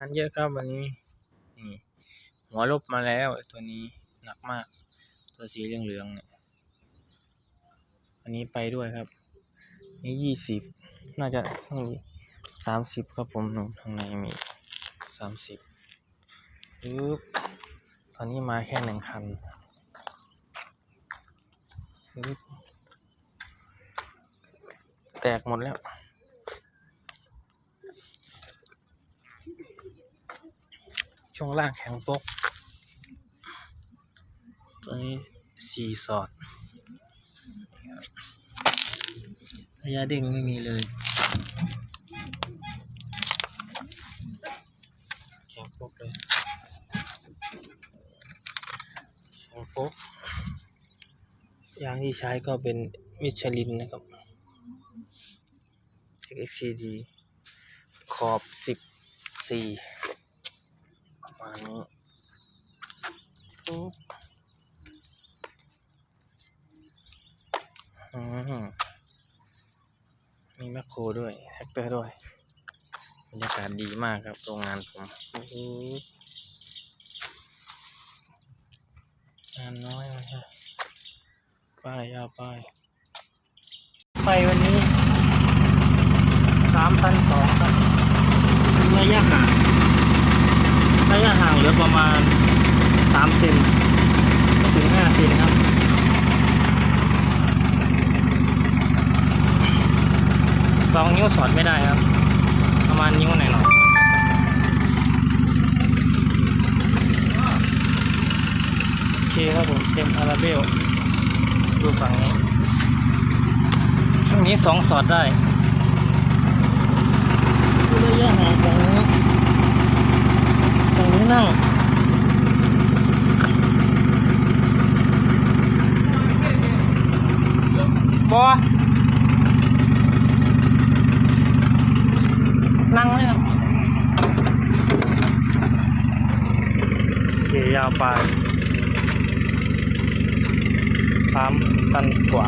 งานเยอะครับวันนี้นี่หัวลบมาแล้วตัวนี้หนักมาก ตัวสีเหลืองๆเนี่ยอันนี้ไปด้วยครับ นี่ยี่สิบน่าจะนี่สามสิบครับผมนู่นข้างในมีสามสิบปึ๊บตอนนี้มาแค่หนึ่งคันปึ๊บแตกหมดแล้ว ช่วงล่างแข็งปก ตัวนี้สี่สอด ระยะเด้งไม่มีเลยแข็งปกเลยแข็งปกยางที่ใช้ก็เป็นมิชลินนะครับ XCD ขอบสิบสี่าณนี้ปุ๊บมีแมคโครด้วยแท็กเตอร์ด้วยบรรยากาศดีมากครับโรงงานผมงานน้อยนะครับป้ายยาวป้ายไปวันนี้สามพันสองครับระยะห่าง เหลือประมาณสามเซนถึงห้าเซนครับสองนิ้วสอดไม่ได้ครับ ประมาณนิ้วหน่อยหน่อยโอเคครับผมเต็มอาราเบลดูฝั่งนี้ช่วงนี้สองสอดได้ระยะห่างฝั่งนี้ ฝั่ง นั่งบอนั่งเลยครับเคยาวไปสามตันกว่า